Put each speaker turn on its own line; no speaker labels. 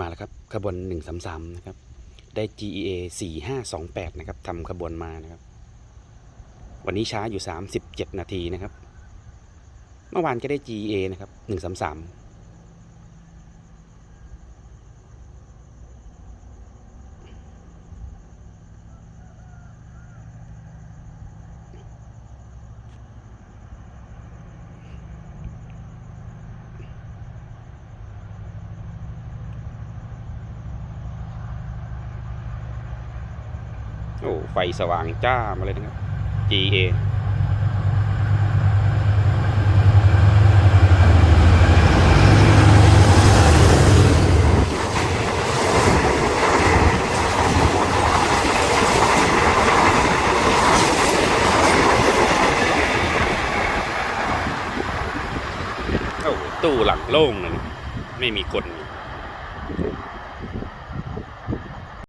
มาแล้วครับขบวนหนึ่งสามสามนะครับได้ GEA สี่ห้าสองแปดนะครับทำขบวนมานะครับ วันนี้ช้าอยู่สามสิบเจ็ดนาทีนะครับ เมื่อวานก็ได้ GEA นะครับหนึ่งสามสาม โอ้ไฟสว่างจ้ามาเลยนะครับ GEA โอ้ตู้หลังโล่งเลยไม่มีคน